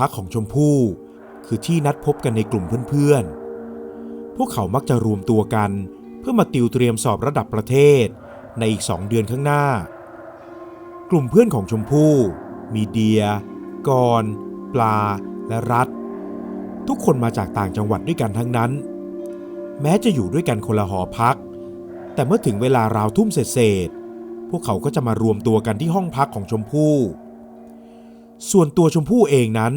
พักของชมพู่ คือที่นัดพบกันในกลุ่มเพื่อนๆ พวกเขามักจะรวมตัวกัน เพื่อมาติวเตรียมสอบระดับประเทศ ในอีกสองเดือนข้างหน้า กลุ่มเพื่อนของชมพู่ มีเดีย กร ปลา และรัฐ ทุกคนมาจากต่างจังหวัดด้วยกันทั้งนั้น แม้จะอยู่ด้วยกันคนละหอพัก แต่เมื่อถึงเวลาราวทุ่มเศษๆพวกเขาก็จะมารวมตัวกันที่ห้องพักของชมพู่ ส่วนตัวชมพู่เองนั้น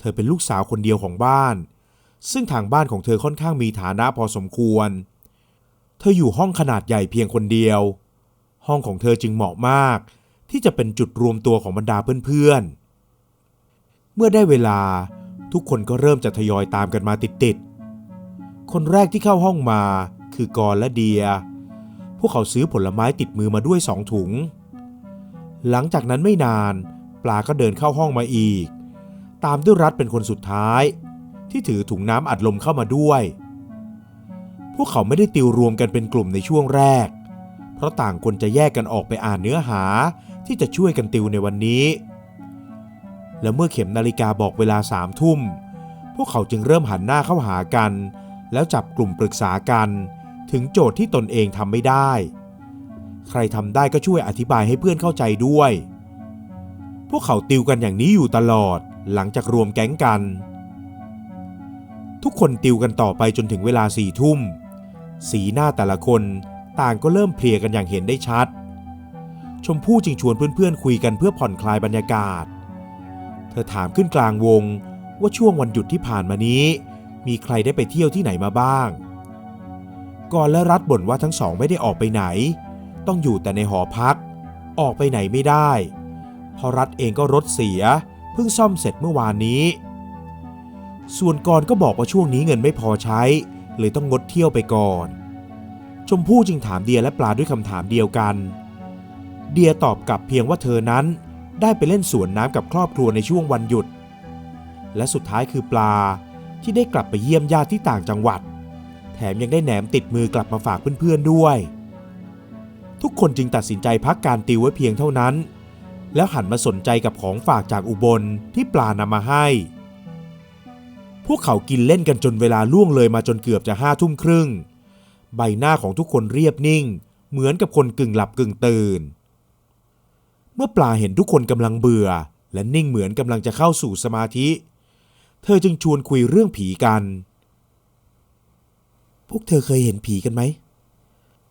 เธอเป็นลูกสาวคนเดียวของบ้าน ซึ่งทางบ้านของเธอค่อนข้างมีฐานะพอสมควร เธออยู่ห้องขนาดใหญ่เพียงคนเดียว ห้องของเธอจึงเหมาะมาก ที่จะเป็นจุดรวมตัวของบรรดาเพื่อนๆ เมื่อได้เวลาทุกคนก็เริ่มจะทยอยตามกันมาติดๆ คนแรกที่เข้าห้องมาคือกรและเดีย พวกเขาซื้อผลไม้ติดมือมาด้วยสองถุง หลังจากนั้นไม่นานปลาก็เดินเข้าห้องมาอีก ตามด้วยรัฐเป็นคนสุดท้าย ที่ถือถุงน้ำอัดลมเข้ามาด้วย พวกเขาไม่ได้ติวรวมกันเป็นกลุ่มในช่วงแรก เพราะต่างคนจะแยกกันออกไปอ่านเนื้อหาที่จะช่วยกันติวในวันนี้ และเมื่อเข็มนาฬิกาบอกเวลาสามทุ่ม พวกเขาจึงเริ่มหันหน้าเข้าหากัน แล้วจับกลุ่มปรึกษากัน ถึงโจทย์ที่ตนเองทำไม่ได้ ใครทำได้ก็ช่วยอธิบายให้เพื่อนเข้าใจด้วย พวกเขาติวกันอย่างนี้อยู่ตลอด หลังจากรวมแก๊งกัน ทุกคนติวกันต่อไปจนถึงเวลาสี่ทุ่ม สีหน้าแต่ละคนต่างก็เริ่มเพลียกันอย่างเห็นได้ชัด ชมพู่จึงชวนเพื่อนๆ คุยกันเพื่อผ่อนคลายบรรยากาศ เธอถามขึ้นกลางวงว่าช่วงวันหยุดที่ผ่านมานี้ มีใครได้ไปเที่ยวที่ไหนมาบ้าง ก่อนและรัฐบ่นว่าทั้งสองไม่ได้ออกไปไหน ต้องอยู่แต่ในหอพัก ออกไปไหนไม่ได้เพราะรัฐเองก็รถเสีย พิ่งซ่อมเสร็จเมื่อวานนี้ ส่วนกรก็บอกว่าช่วงนี้เงินไม่พอใช้ เลยต้องงดเที่ยวไปก่อน ชมพู่จึงถามเดียและปลาด้วยคำถามเดียวกัน เดียตอบกลับเพียงว่าเธอนั้นได้ไปเล่นสวนน้ำกับครอบครัวในช่วงวันหยุด และสุดท้ายคือปลาที่ได้กลับไปเยี่ยมญาติที่ต่างจังหวัด แถมยังได้แหนมติดมือกลับมาฝากเพื่อนๆด้วย ทุกคนจึงตัดสินใจพักการติวไว้เพียงเท่านั้น แล้วหันมาสนใจกับของฝากจากอุบลที่ปลานำมาให้ พวกเขากินเล่นกันจนเวลาล่วงเลยมาจนเกือบจะห้าทุ่มครึ่ง ใบหน้าของทุกคนเรียบนิ่ง เหมือนกับคนกึ่งหลับกึ่งตื่น เมื่อปลาเห็นทุกคนกำลังเบื่อ และนิ่งเหมือนกำลังจะเข้าสู่สมาธิ เธอจึงชวนคุยเรื่องผีกัน พวกเธอเคยเห็นผีกันไหม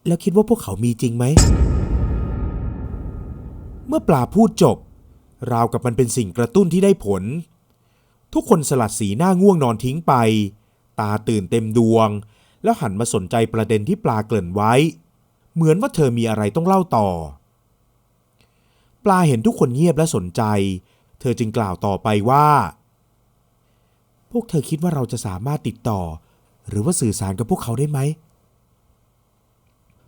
แล้วคิดว่าพวกเขามีจริงไหม เมื่อปลาพูดจบ ราวกับมันเป็นสิ่งกระตุ้นที่ได้ผล ทุกคนสลัดสีหน้าง่วงนอนทิ้งไป ตาตื่นเต็มดวง แล้วหันมาสนใจประเด็นที่ปลาเกริ่นไว้ เหมือนว่าเธอมีอะไรต้องเล่าต่อ ปลาเห็นทุกคนเงียบและสนใจ เธอจึงกล่าวต่อไปว่า พวกเธอคิดว่าเราจะสามารถติดต่อ หรือว่าสื่อสารกับพวกเขาได้ไหม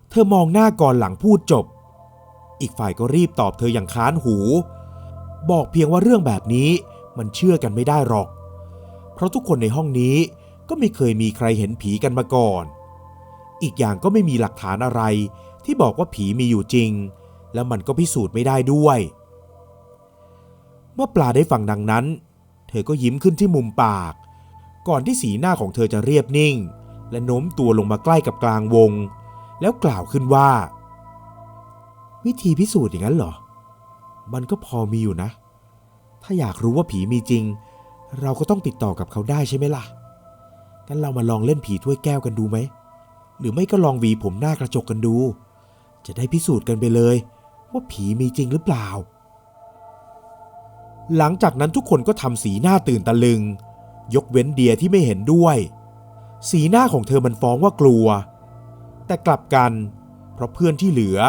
เธอมองหน้าก่อนหลังพูดจบ อีกฝ่ายก็รีบตอบเธออย่างค้านหู บอกเพียงว่าเรื่องแบบนี้มันเชื่อกันไม่ได้หรอก เพราะทุกคนในห้องนี้ก็ไม่เคยมีใครเห็นผีกันมาก่อน อีกอย่างก็ไม่มีหลักฐานอะไร ที่บอกว่าผีมีอยู่จริง แล้วมันก็พิสูจน์ไม่ได้ด้วย เมื่อปลาได้ฟังดังนั้น เธอก็ยิ้มขึ้นที่มุมปาก ก่อนที่สีหน้าของเธอจะเรียบนิ่ง และโน้มตัวลงมาใกล้กับกลางวง แล้วกล่าวขึ้นว่า วิธีพิสูจน์อย่างนั้นเหรอ มันก็พอมีอยู่นะ ถ้าอยากรู้ว่าผีมีจริง เราก็ต้องติดต่อกับเขาได้ใช่ไหมล่ะ งั้นเรามาลองเล่นผีถ้วยแก้วกันดูไหม หรือไม่ก็ลองหวีผมหน้ากระจกกันดู จะได้พิสูจน์กันไปเลย ว่าผีมีจริงหรือเปล่า หลังจากนั้นทุกคนก็ทำสีหน้าตื่นตะลึง ยกเว้นเดียที่ไม่เห็นด้วย สีหน้าของเธอมันฟ้องว่ากลัว แต่กลับกัน เพราะเพื่อนที่เหลือ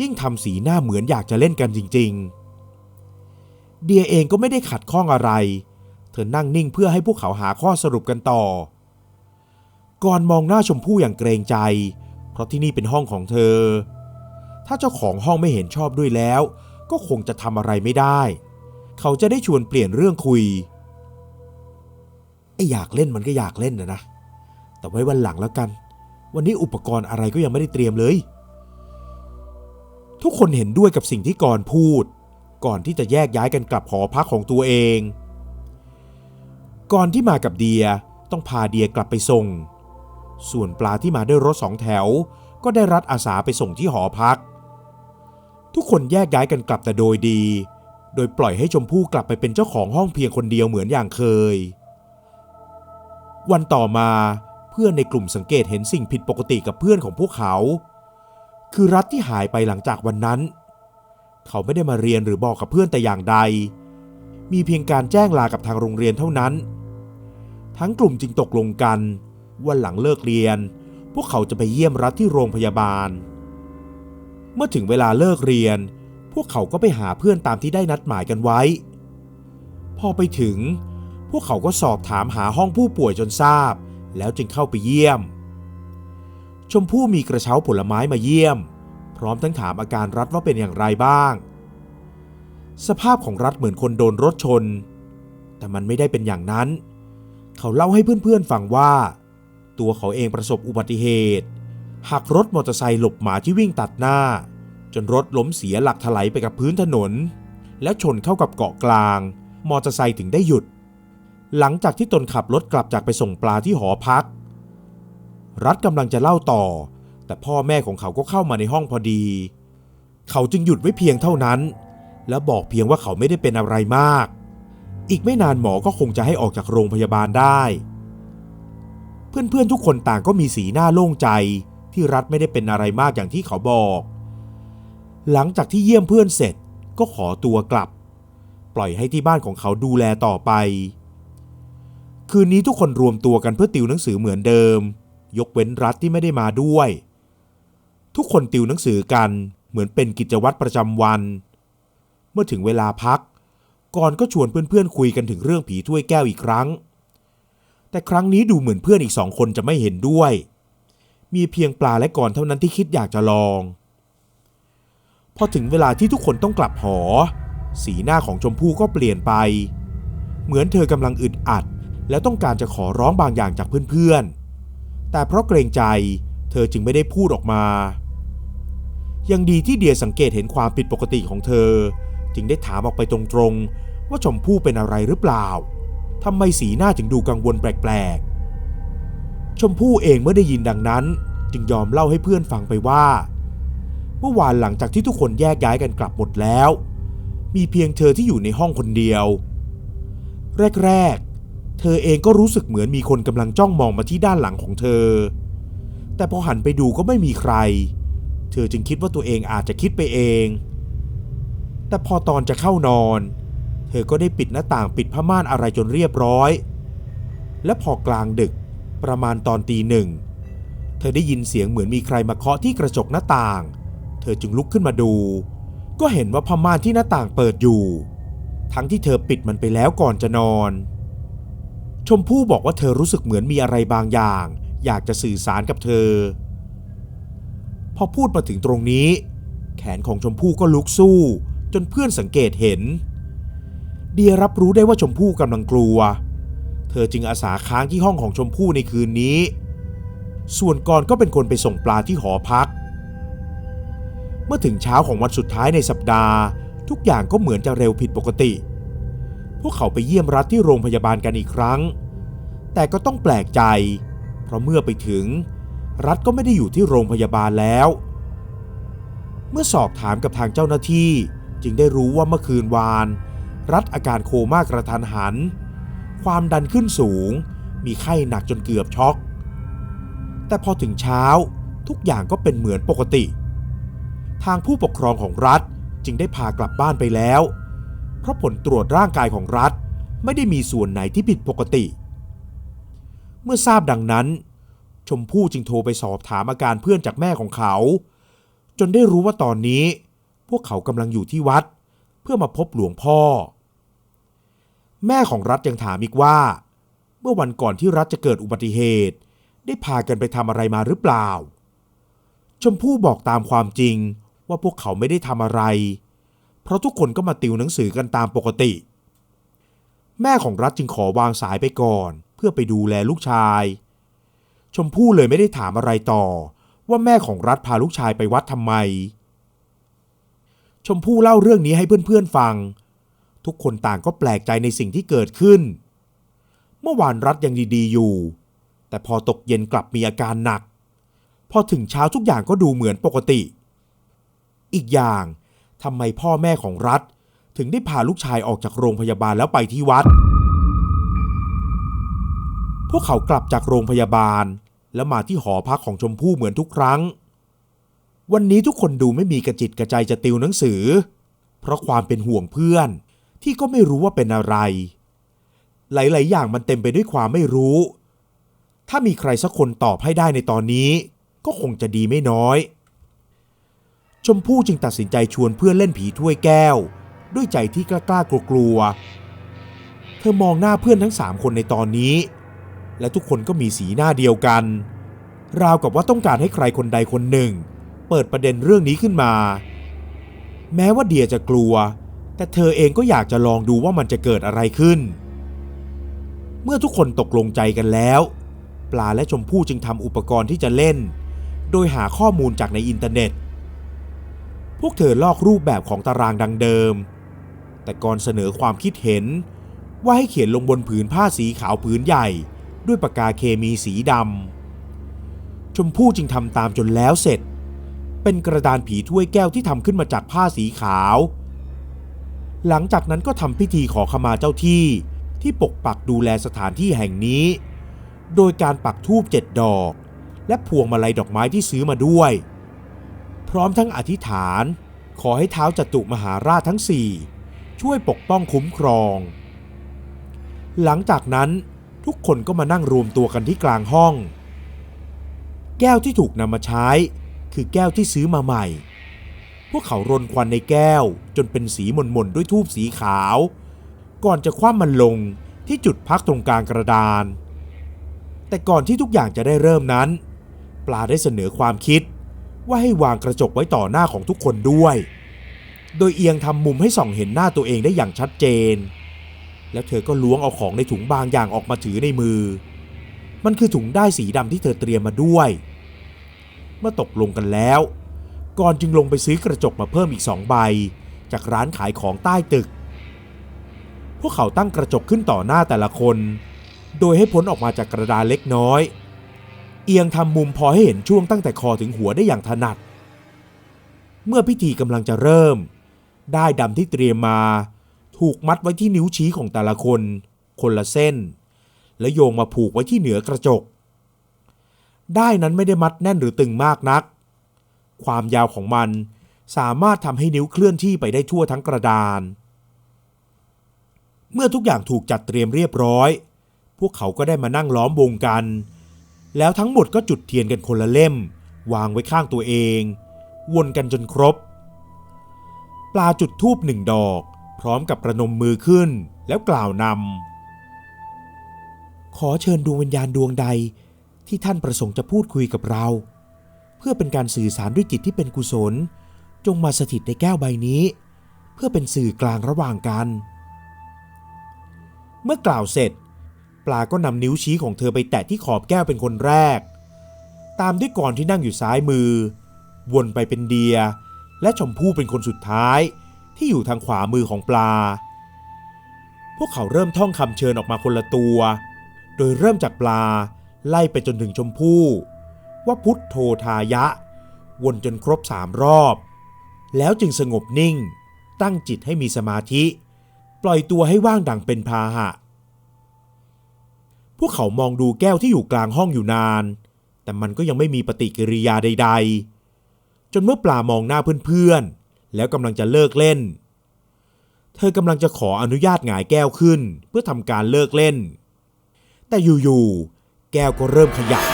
ยิ่งทำสีหน้าเหมือนอยากจะเล่นกันจริง ๆ เดียเองก็ไม่ได้ขัดข้องอะไร เธอนั่งนิ่งเพื่อให้พวกเขาหาข้อสรุปกันต่อ ก่อนมองหน้าชมพู่อย่างเกรงใจ เพราะที่นี่เป็นห้องของเธอ ถ้าเจ้าของห้องไม่เห็นชอบด้วยแล้ว ก็คงจะทำอะไรไม่ได้ เขาจะได้ชวนเปลี่ยนเรื่องคุยไอ้อยากเล่นมันก็อยากเล่นนะนะ แต่ไว้วันหลังแล้วกัน วันนี้อุปกรณ์อะไรก็ยังไม่ได้เตรียมเลย ทุกคนเห็นด้วยกับสิ่งที่กรพูด ก่อนที่จะแยกย้ายกันกลับหอพักของตัวเองก่อนที่มากับเดียต้องพาเดียกลับไปส่ง ส่วนปลาที่มาด้วยรถสองแถว ก็ได้รัดอาสาไปส่งที่หอพัก ทุกคนแยกย้ายกันกลับแต่โดยดี โดยปล่อยให้ชมพู่กลับไปเป็นเจ้าของห้องเพียงคนเดียวเหมือนอย่างเคย วันต่อมาเพื่อนในกลุ่มสังเกตเห็นสิ่งผิดปกติกับเพื่อนของพวกเขา คือรัฐที่หายไปหลังจากวันนั้น เขาไม่ได้มาเรียนหรือบอกกับเพื่อนแต่อย่างใด มีเพียงการแจ้งลากับทางโรงเรียนเท่านั้น ทั้งกลุ่มจึงตกลงกันว่าหลังเลิกเรียน พวกเขาจะไปเยี่ยมรัฐที่โรงพยาบาล เมื่อถึงเวลาเลิกเรียน พวกเขาก็ไปหาเพื่อนตามที่ได้นัดหมายกันไว้ พอไปถึง พวกเขาก็สอบถามหาห้องผู้ป่วยจนทราบ แล้วจึงเข้าไปเยี่ยม ชมพู่มีกระเช้าผลไม้มาเยี่ยม พร้อมทั้งถามอาการรัฐว่าเป็นอย่างไรบ้าง สภาพของรัฐเหมือนคนโดนรถชน แต่มันไม่ได้เป็นอย่างนั้น เขาเล่าให้เพื่อนๆฟังว่า ตัวเขาเองประสบอุบัติเหตุหักรถมอเตอร์ไซค์หลบหมาที่วิ่งตัดหน้า จนรถล้มเสียหลักถลายไปกับพื้นถนน แล้วชนเข้ากับเกาะกลาง มอเตอร์ไซค์ถึงได้หยุด หลังจากที่ตนขับรถกลับจากไปส่งปลาที่หอพัก รัฐกำลังจะเล่าต่อ แต่พ่อแม่ของเขาก็เข้ามาในห้องพอดี เขาจึงหยุดไว้เพียงเท่านั้น แล้วบอกเพียงว่าเขาไม่ได้เป็นอะไรมาก อีกไม่นานหมอก็คงจะให้ออกจากโรงพยาบาลได้ เพื่อนๆทุกคนต่างก็มีสีหน้าโล่งใจที่รัฐไม่ได้เป็นอะไรมากอย่างที่เขาบอก หลังจากที่เยี่ยมเพื่อนเสร็จก็ขอตัวกลับ ปล่อยให้ที่บ้านของเขาดูแลต่อไป คืนนี้ทุกคนรวมตัวกันเพื่อติวหนังสือเหมือนเดิม ยกเว้นรัฐที่ไม่ได้มาด้วย ทุกคนติวหนังสือกันเหมือนเป็นกิจวัตรประจำวัน เมื่อถึงเวลาพัก ก่อนก็ชวนเพื่อนๆคุยกันถึงเรื่องผีถ้วยแก้วอีกครั้ง แต่ครั้งนี้ดูเหมือนเพื่อนอีกสองคนจะไม่เห็นด้วย มีเพียงปลาและก่อนเท่านั้นที่คิดอยากจะลอง พอถึงเวลาที่ทุกคนต้องกลับหอ สีหน้าของชมพู่ก็เปลี่ยนไป เหมือนเธอกำลังอึดอัด และต้องการจะขอร้องบางอย่างจากเพื่อนๆ แต่เพราะเกรงใจ เธอจึงไม่ได้พูดออกมา ยังดีที่เดียสังเกตเห็นความผิดปกติของเธอ จึงได้ถามออกไปตรงๆ ว่าชมพู่เป็นอะไรหรือเปล่าทำไมสีหน้าจึงดูกังวลแปลกๆ ชมพู่เองเมื่อได้ยินดังนั้น จึงยอมเล่าให้เพื่อนฟังไปว่า เมื่อวานหลังจากที่ทุกคนแยกย้ายกันกลับหมดแล้ว มีเพียงเธอที่อยู่ในห้องคนเดียว แรก เธอเองก็รู้สึกเหมือนมีคนกำลังจ้องมองมาที่ด้านหลังของเธอ แต่พอหันไปดูก็ไม่มีใคร เธอจึงคิดว่าตัวเองอาจจะคิดไปเอง แต่พอตอนจะเข้านอน เธอก็ได้ปิดหน้าต่างปิดผ้าม่านอะไรจนเรียบร้อย และพอกลางดึกประมาณตอนตีหนึ่ง เธอได้ยินเสียงเหมือนมีใครมาเคาะที่กระจกหน้าต่าง เธอจึงลุกขึ้นมาดู ก็เห็นว่าผ้าม่านที่หน้าต่างเปิดอยู่ ทั้งที่เธอปิดมันไปแล้วก่อนจะนอน ชมพู่บอกว่าเธอรู้สึกเหมือนมีอะไรบางอย่าง อยากจะสื่อสารกับเธอ พอพูดมาถึงตรงนี้ แขนของชมพู่ก็ลุกสู้ จนเพื่อนสังเกตเห็น เดียรับรู้ได้ว่าชมพู่กำลังกลัว เธอจึงอาสาค้างที่ห้องของชมพู่ในคืนนี้ ส่วนกรก็เป็นคนไปส่งปลาที่หอพัก เมื่อถึงเช้าของวันสุดท้ายในสัปดาห์ ทุกอย่างก็เหมือนจะเร็วผิดปกติ วกเขาไปเยี่ยมรัฐที่โรงพยาบาลกันอีกครั้ง แต่ก็ต้องแปลกใจ เพราะเมื่อไปถึง รัฐก็ไม่ได้อยู่ที่โรงพยาบาลแล้ว เมื่อสอบถามกับทางเจ้าหน้าที่จึงได้รู้ว่าเมื่อคืนวาน รัฐอาการโคม่ากระทันหัน ความดันขึ้นสูง มีไข้หนักจนเกือบช็อก แต่พอถึงเช้าทุกอย่างก็เป็นเหมือนปกติ ทางผู้ปกครองของรัฐจึงได้พากลับบ้านไปแล้ว ราะผลตรวจร่างกายของรัฐไม่ได้มีส่วนไหนที่ผิดปกติ เมื่อทราบดังนั้น ชมพู่จึงโทรไปสอบถามอาการเพื่อนจากแม่ของเขา จนได้รู้ว่าตอนนี้ พวกเขากำลังอยู่ที่วัด เพื่อมาพบหลวงพ่อ แม่ของรัฐยังถามอีกว่า เมื่อวันก่อนที่รัฐจะเกิดอุบัติเหตุ ได้พากันไปทำอะไรมาหรือเปล่า ชมพู่บอกตามความจริงว่าพวกเขาไม่ได้ทำอะไร เพราะทุกคนก็มาติวหนังสือกันตามปกติ แม่ของรัฐจึงขอวางสายไปก่อน เพื่อไปดูแลลูกชาย ชมพู่เลยไม่ได้ถามอะไรต่อ ว่าแม่ของรัฐพาลูกชายไปวัดทำไม ชมพู่เล่าเรื่องนี้ให้เพื่อนๆฟัง ทุกคนต่างก็แปลกใจในสิ่งที่เกิดขึ้น เมื่อวานรัฐยังดีๆอยู่ แต่พอตกเย็นกลับมีอาการหนัก พอถึงเช้าทุกอย่างก็ดูเหมือนปกติ อีกอย่าง ทำไมพ่อแม่ของรัฐ ถึงได้พาลูกชายออกจากโรงพยาบาลแล้วไปที่วัด พวกเขากลับจากโรงพยาบาล แล้วมาที่หอพักของชมพู่เหมือนทุกครั้ง วันนี้ทุกคนดูไม่มีกระจิตกระใจจะติวหนังสือ เพราะความเป็นห่วงเพื่อนที่ก็ไม่รู้ว่าเป็นอะไร หลาย ๆ อย่างมันเต็มไปด้วยความไม่รู้ ถ้ามีใครสักคนตอบให้ได้ในตอนนี้ ก็คงจะดีไม่น้อย ชมพู่จึงตัดสินใจชวนเพื่อนเล่นผีถ้วยแก้ว ด้วยใจที่กล้าๆกลัวๆเธอมองหน้าเพื่อนทั้งสามคนในตอนนี้ และทุกคนก็มีสีหน้าเดียวกัน ราวกับว่าต้องการให้ใครคนใดคนหนึ่ง เปิดประเด็นเรื่องนี้ขึ้นมา แม้ว่าเดียจะกลัว แต่เธอเองก็อยากจะลองดูว่ามันจะเกิดอะไรขึ้น เมื่อทุกคนตกลงใจกันแล้ว ปลาและชมพู่จึงทำอุปกรณ์ที่จะเล่น โดยหาข้อมูลจากในอินเทอร์เน็ต พวกเธอลอกรูปแบบของตารางดังเดิม แต่ก่อนเสนอความคิดเห็น ว่าให้เขียนลงบนผืนผ้าสีขาวผืนใหญ่ ด้วยปากกาเคมีสีดำชมพู่จึงทำตามจนแล้วเสร็จ เป็นกระดานผีถ้วยแก้วที่ทำขึ้นมาจากผ้าสีขาว หลังจากนั้นก็ทำพิธีขอขมาเจ้าที่ที่ปกปักดูแลสถานที่แห่งนี้ โดยการปักธูปเจ็ดดอก และพวงมาลัยดอกไม้ที่ซื้อมาด้วย พร้อมทั้งอธิษฐาน ขอให้เท้าจตุมหาราชทั้งสี่ช่วยปกป้องคุ้มครอง หลังจากนั้นทุกคนก็มานั่งรวมตัวกันที่กลางห้อง แก้วที่ถูกนำมาใช้ คือแก้วที่ซื้อมาใหม่ พวกเขารนควันในแก้วจนเป็นสีหม่นๆด้วยทูบสีขาว ก่อนจะคว่ำมันลงที่จุดพักตรงกลางกระดาน แต่ก่อนที่ทุกอย่างจะได้เริ่มนั้น ปลาได้เสนอความคิด ว่าให้วางกระจกไว้ต่อหน้าของทุกคนด้วย โดยเอียงทำมุมให้ส่องเห็นหน้าตัวเองได้อย่างชัดเจน แล้วเธอก็ล้วงเอาของในถุงบางอย่างออกมาถือในมือ มันคือถุงได้ายสีดำที่เธอเตรียมมาด้วย เมื่อตกลงกันแล้ว ก่อนจึงลงไปซื้อกระจกมาเพิ่มอีกสองใบ จากร้านขายของใต้ตึก พวกเขาตั้งกระจกขึ้นต่อหน้าแต่ละคน โดยให้พ้นออกมาจากกระดานเล็กน้อย เอียงทำมุมพอให้เห็นช่วงตั้งแต่คอถึงหัวได้อย่างถนัด เมื่อพิธีกำลังจะเริ่ม ได้ดำที่เตรียมมา ถูกมัดไว้ที่นิ้วชี้ของแต่ละคน คนละเส้น และโยงมาผูกไว้ที่เหนือกระจก ได้นั้นไม่ได้มัดแน่นหรือตึงมากนัก ความยาวของมันสามารถทำให้นิ้วเคลื่อนที่ไปได้ทั่วทั้งกระดาน เมื่อทุกอย่างถูกจัดเตรียมเรียบร้อย พวกเขาก็ได้มานั่งล้อมวงกัน แล้วทั้งหมดก็จุดเทียนกันคนละเล่ม วางไว้ข้างตัวเอง วนกันจนครบ ปลาจุดทูบหนึ่งดอก พร้อมกับประนมมือขึ้นแล้วกล่าวนำขอเชิญดวงวิญญาณดวงใดที่ท่านประสงค์จะพูดคุยกับเรา เพื่อเป็นการสื่อสารด้วยจิตที่เป็นกุศล จงมาสถิตในแก้วใบนี้ เพื่อเป็นสื่อกลางระหว่างกัน เมื่อกล่าวเสร็จ ปลาก็นำนิ้วชี้ของเธอไปแตะที่ขอบแก้วเป็นคนแรก ตามด้วยก่อนที่นั่งอยู่ซ้ายมือ วนไปเป็นเดีย และชมพู่เป็นคนสุดท้าย ที่อยู่ทางขวามือของปลา พวกเขาเริ่มท่องคำเชิญออกมาคนละตัว โดยเริ่มจากปลาไล่ไปจนถึงชมพู่ ว่าพุทธโธทายะ วนจนครบสามรอบ แล้วจึงสงบนิ่ง ตั้งจิตให้มีสมาธิ ปล่อยตัวให้ว่างดังเป็นพาหะ พวกเขามองดูแก้วที่อยู่กลางห้องอยู่นาน แต่มันก็ยังไม่มีปฏิกิริยาใด ๆ จนเมื่อปลามองหน้าเพื่อนๆ แล้วกำลังจะเลิกเล่น เธอกำลังจะขออนุญาตหงายแก้วขึ้น เพื่อทำการเลิกเล่น แต่อยู่ๆ แก้วก็เริ่มขยับ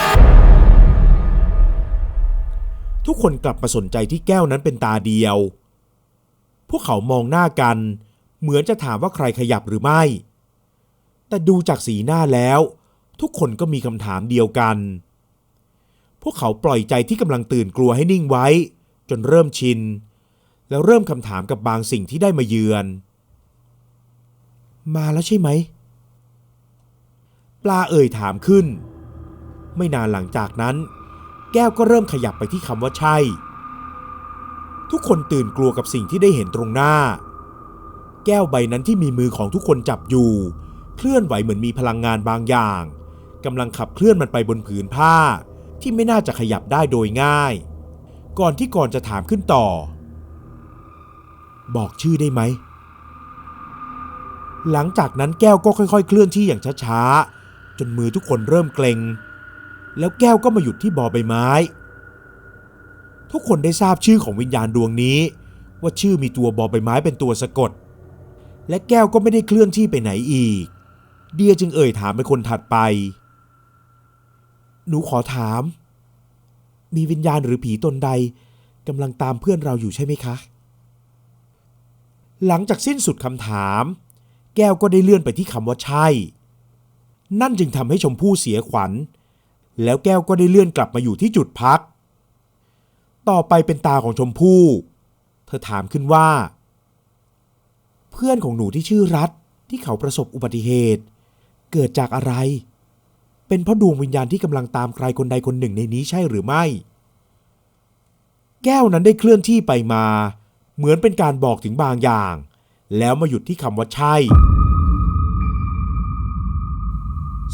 ทุกคนกลับมาสนใจที่แก้วนั้นเป็นตาเดียว พวกเขามองหน้ากัน เหมือนจะถามว่าใครขยับหรือไม่ แต่ดูจากสีหน้าแล้ว ทุกคนก็มีคำถามเดียวกัน พวกเขาปล่อยใจที่กำลังตื่นกลัวให้นิ่งไว้ จนเริ่มชิน แล้วเริ่มคำถามกับบางสิ่งที่ได้มาเยือน มาแล้วใช่ไหม ปลาเอ่ยถามขึ้น ไม่นานหลังจากนั้น แก้วก็เริ่มขยับไปที่คำว่าใช่ ทุกคนตื่นกลัวกับสิ่งที่ได้เห็นตรงหน้า แก้วใบนั้นที่มีมือของทุกคนจับอยู่ เคลื่อนไหวเหมือนมีพลังงานบางอย่างกำลังขับเคลื่อนมันไปบนผืนผ้า ที่ไม่น่าจะขยับได้โดยง่าย ก่อนที่ก่อนจะถามขึ้นต่อ บอกชื่อได้ไหม หลังจากนั้นแก้วก็ค่อยๆ เคลื่อนที่อย่างช้าๆ จนมือทุกคนเริ่มเกร็งแล้วแก้วก็มาหยุดที่บอใบไม้ ทุกคนได้ทราบชื่อของวิญญาณดวงนี้ ว่าชื่อมีตัวบอใบไม้เป็นตัวสะกด และแก้วก็ไม่ได้เคลื่อนที่ไปไหนอีก เดียจึงเอ่ยถามเป็นคนถัดไป หนูขอถาม มีวิญญาณหรือผีตนใดกำลังตามเพื่อนเราอยู่ใช่ไหมคะ หลังจากสิ้นสุดคำถาม แก้วก็ได้เลื่อนไปที่คำว่าใช่ นั่นจึงทำให้ชมพู่เสียขวัญ แล้วแก้วก็ได้เลื่อนกลับมาอยู่ที่จุดพัก ต่อไปเป็นตาของชมพู่ เธอถามขึ้นว่า เพื่อนของหนูที่ชื่อรัฐที่เขาประสบอุบัติเหตุ เกิดจากอะไร เป็นเพราะดวงวิญญาณที่กำลังตามใครคนใดคนหนึ่งในนี้ใช่หรือไม่ แก้วนั้นได้เคลื่อนที่ไปมา เหมือนเป็นการบอกถึงบางอย่าง แล้วมาหยุดที่คำว่าใช่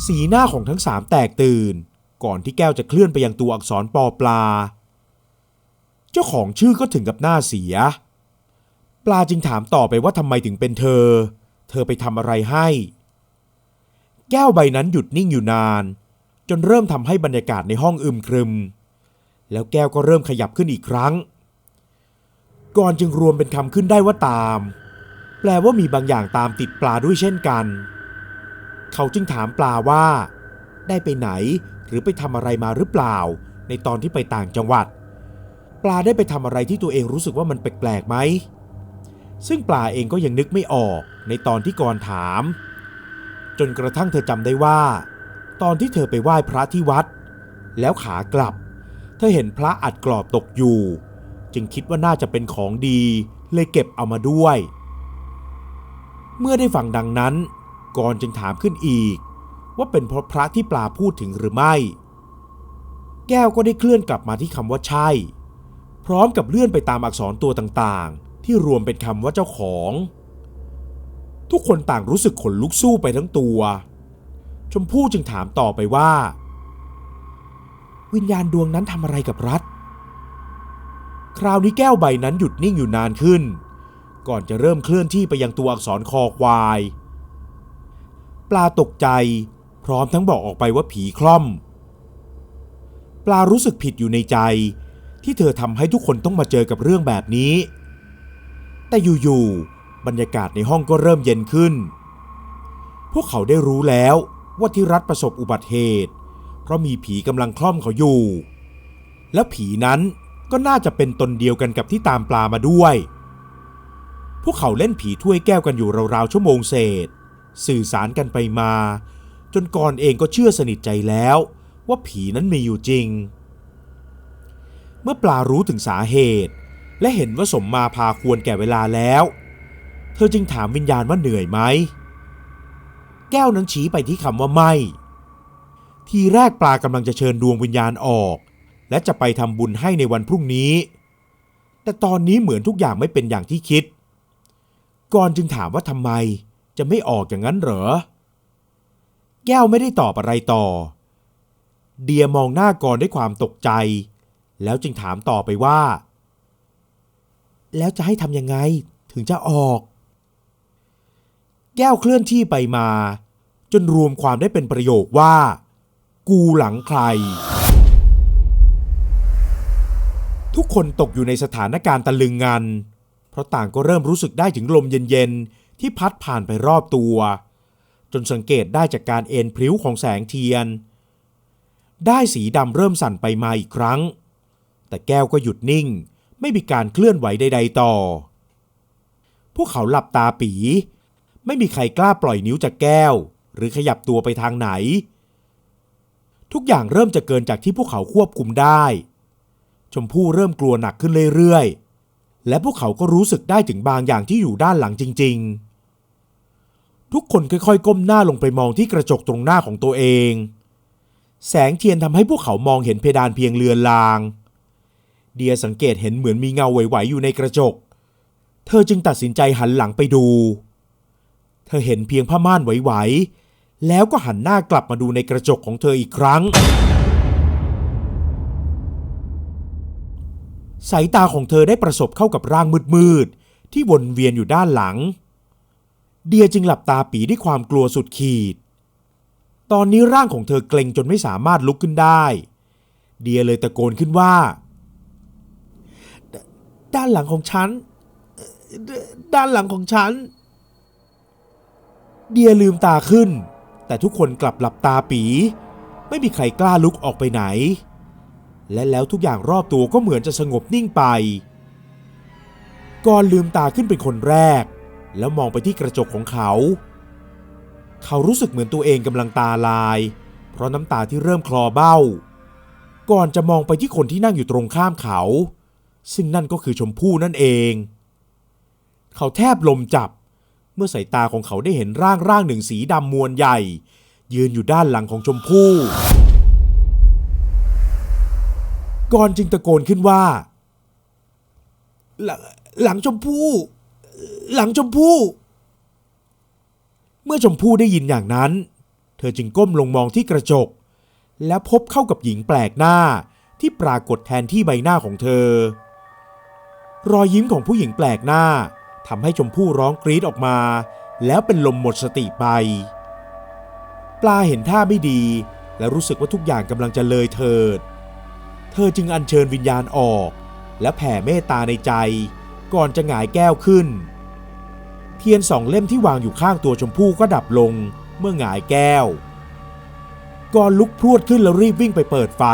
สีหน้าของทั้งสามแตกตื่น ก่อนที่แก้วจะเคลื่อนไปยังตัวอักษรปอปลา เจ้าของชื่อก็ถึงกับหน้าเสีย ปลาจึงถามต่อไปว่าทำไมถึงเป็นเธอ เธอไปทำอะไรให้ แก้วใบนั้นหยุดนิ่งอยู่นาน จนเริ่มทำให้บรรยากาศในห้องอึมครึม แล้วแก้วก็เริ่มขยับขึ้นอีกครั้ง ก่อนจึงรวมเป็นคำขึ้นได้ว่าตาม แปลว่ามีบางอย่างตามติดปลาด้วยเช่นกัน เขาจึงถามปลาว่า ได้ไปไหนหรือไปทำอะไรมาหรือเปล่า ในตอนที่ไปต่างจังหวัด ปลาได้ไปทำอะไรที่ตัวเองรู้สึกว่ามันแปลกๆไหมซึ่งปลาเองก็ยังนึกไม่ออกในตอนที่ก่อนถาม จนกระทั่งเธอจำได้ว่า ตอนที่เธอไปไหว้พระที่วัด แล้วขากลับ เธอเห็นพระอัดกรอบตกอยู่ จึงคิดว่าน่าจะเป็นของดีเลยเก็บเอามาด้วย เมื่อได้ฟังดังนั้นกรจึงถามขึ้นอีก ว่าเป็นเพราะพระที่ปลาพูดถึงหรือไม่ แก้วก็ได้เคลื่อนกลับมาที่คำว่าใช่ พร้อมกับเลื่อนไปตามอักษรตัวต่างๆ ที่รวมเป็นคำว่าเจ้าของ ทุกคนต่างรู้สึกขนลุกสู้ไปทั้งตัว ชมพู่จึงถามต่อไปว่า วิญญาณดวงนั้นทำอะไรกับรัฐ คราวนี้แก้วใบนั้นหยุดนิ่งอยู่นานขึ้น ก่อนจะเริ่มเคลื่อนที่ไปยังตัวอักษรคอควาย ปลาตกใจ พร้อมทั้งบอกออกไปว่าผีคล่อม ปลารู้สึกผิดอยู่ในใจ ที่เธอทำให้ทุกคนต้องมาเจอกับเรื่องแบบนี้ แต่อยู่ๆ บรรยากาศในห้องก็เริ่มเย็นขึ้น พวกเขาได้รู้แล้วว่าที่รัฐประสบอุบัติเหตุ เพราะมีผีกำลังคล่อมเขาอยู่ แล้วผีนั้นก็น่าจะเป็นตนเดียวกันกับที่ตามปลามาด้วย พวกเขาเล่นผีถ้วยแก้วกันอยู่ราวๆชั่วโมงเศษ สื่อสารกันไปมา จนก่อนเองก็เชื่อสนิทใจแล้ว ว่าผีนั้นมีอยู่จริง เมื่อปลารู้ถึงสาเหตุ และเห็นว่าสมมาพาควรแก่เวลาแล้ว เธอจึงถามวิญญาณว่าเหนื่อยไหม แก้วนั้นชี้ไปที่คำว่าไม่ ทีแรกปลากำลังจะเชิญดวงวิญญาณออก และจะไปทำบุญให้ในวันพรุ่งนี้ แต่ตอนนี้เหมือนทุกอย่างไม่เป็นอย่างที่คิด ก่อนจึงถามว่าทำไมจะไม่ออกอย่างนั้นเหรอ แก้วไม่ได้ตอบอะไรต่อ เดียมองหน้ากรด้วยความตกใจ แล้วจึงถามต่อไปว่า แล้วจะให้ทำยังไงถึงจะออก แก้วเคลื่อนที่ไปมา จนรวมความได้เป็นประโยคว่า กูหลังใคร ทุกคนตกอยู่ในสถานการณ์ตะลึงงัน เพราะต่างก็เริ่มรู้สึกได้ถึงลมเย็นๆ ที่พัดผ่านไปรอบตัว จนสังเกตได้จากการเอ็นพลิ้วของแสงเทียน ได้สีดำเริ่มสั่นไปมาอีกครั้ง แต่แก้วก็หยุดนิ่ง ไม่มีการเคลื่อนไหวใด ๆ ต่อ พวกเขาหลับตาปี ไม่มีใครกล้าปล่อยนิ้วจากแก้ว หรือขยับตัวไปทางไหน ทุกอย่างเริ่มจะเกินจากที่พวกเขาควบคุมได้ ชมพู่เริ่มกลัวหนักขึ้นเรื่อยๆ และพวกเขาก็รู้สึกได้ถึงบางอย่างที่อยู่ด้านหลังจริง ๆ ทุกคนค่อยๆ ก้มหน้าลงไปมองที่กระจกตรงหน้าของตัวเอง แสงเทียนทำให้พวกเขามองเห็นเพดานเพียงเลือนลาง เดียสังเกตเห็นเหมือนมีเงาไหวๆอยู่ในกระจก เธอจึงตัดสินใจหันหลังไปดู เธอเห็นเพียงผ้าม่านไหวๆ แล้วก็หันหน้ากลับมาดูในกระจกของเธออีกครั้ง สายตาของเธอได้ประสบเข้ากับร่างมืดๆ ที่วนเวียนอยู่ด้านหลัง เดียจึงหลับตาปีด้วยความกลัวสุดขีด ตอนนี้ร่างของเธอเกร็งจนไม่สามารถลุกขึ้นได้ เดียเลยตะโกนขึ้นว่า ด้านหลังของฉัน ด้านหลังของฉัน เดียลืมตาขึ้น แต่ทุกคนกลับหลับตาปี ไม่มีใครกล้าลุกออกไปไหน และแล้วทุกอย่างรอบตัวก็เหมือนจะสงบนิ่งไปก่อนลืมตาขึ้นเป็นคนแรก แล้วมองไปที่กระจกของเขา เขารู้สึกเหมือนตัวเองกำลังตาลาย เพราะน้ำตาที่เริ่มคลอเบ้า ก่อนจะมองไปที่คนที่นั่งอยู่ตรงข้ามเขา ซึ่งนั่นก็คือชมพู่นั่นเอง เขาแทบลมจับ เมื่อสายตาของเขาได้เห็นร่างร่างหนึ่งสีดำมวลใหญ่ ยืนอยู่ด้านหลังของชมพู่ก่อนจึงตะโกนขึ้นว่า หลังหลังชมพู่ หลังชมพู่ เมื่อชมพู่ได้ยินอย่างนั้น เธอจึงก้มลงมองที่กระจก และพบเข้ากับหญิงแปลกหน้าที่ปรากฏแทนที่ใบหน้าของเธอ รอยยิ้มของผู้หญิงแปลกหน้า ทำให้ชมพู่ร้องกรี๊ดออกมา แล้วเป็นลมหมดสติไป ปลาเห็นท่าไม่ดี และรู้สึกว่าทุกอย่างกำลังจะเลยเถิด เธอจึงอัญเชิญวิญญาณออก และแผ่เมตตาในใจ ก่อนจะหงายแก้วขึ้น เทียนสองเล่มที่วางอยู่ข้างตัวชมพู่ก็ดับลงเมื่อหงายแก้วก่อนลุกพรวดขึ้นแล้วรีบวิ่งไปเปิดไฟ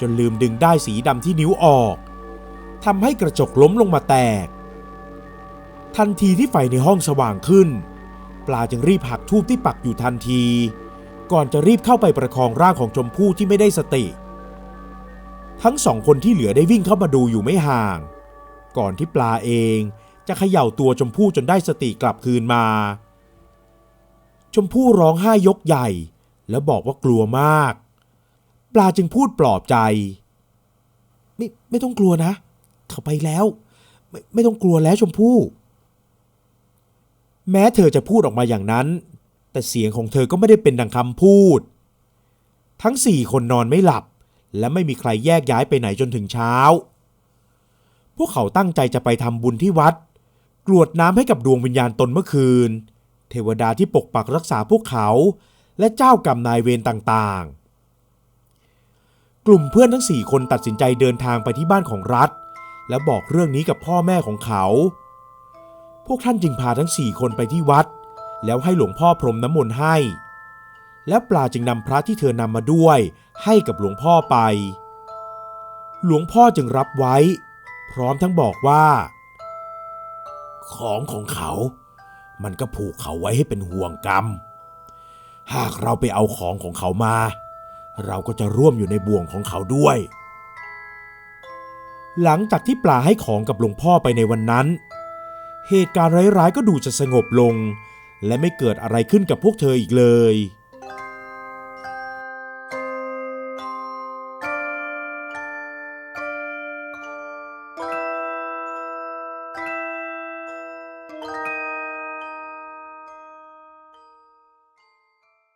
จนลืมดึงได้ายสีดำที่นิ้วออกทำให้กระจกล้มลงมาแตก ทันทีที่ไฟในห้องสว่างขึ้น ปลาจึงรีบหักทูบที่ปักอยู่ทันที ก่อนจะรีบเข้าไปประคองร่างของชมพู่ที่ไม่ได้สติ ทั้งสองคนที่เหลือได้วิ่งเข้ามาดูอยู่ไม่ห่าง ก่อนที่ปลาเองจะเขย่าตัวชมพู่จนได้สติกลับคืนมา ชมพู่ร้องไห้ยกใหญ่ แล้วบอกว่ากลัวมาก ปลาจึงพูดปลอบใจ ไม่ไม่ต้องกลัวนะ เขาไปแล้ว ไม่ไม่ต้องกลัวแล้วชมพู่ แม้เธอจะพูดออกมาอย่างนั้น แต่เสียงของเธอก็ไม่ได้เป็นดังคำพูด ทั้งสี่คนนอนไม่หลับ และไม่มีใครแยกย้ายไปไหนจนถึงเช้า พวกเขาตั้งใจจะไปทำบุญที่วัด กรวดน้ำให้กับดวงวิญญาณตนเมื่อคืน เทวดาที่ปกปักรักษาพวกเขา และเจ้ากรรมนายเวรต่างๆ กลุ่มเพื่อนทั้งสี่คนตัดสินใจเดินทางไปที่บ้านของรัฐ และบอกเรื่องนี้กับพ่อแม่ของเขา วกท่านจึงพาทั้งสี่คนไปที่วัด แล้วให้หลวงพ่อพรมน้ำมนต์ให้ แล้วปลาจึงนำพระที่เธอนำมาด้วย ให้กับหลวงพ่อไป หลวงพ่อจึงรับไว้ พร้อมทั้งบอกว่า ของของเขา มันก็ผูกเขาไว้ให้เป็นห่วงกรรม หากเราไปเอาของของเขามา เราก็จะร่วมอยู่ในบ่วงของเขาด้วยหลังจากที่ปลาให้ของกับหลวงพ่อไปในวันนั้น เหตุการณ์ร้ายๆก็ดูจะสงบลง และไม่เกิดอะไรขึ้นกับพวกเธออีกเลย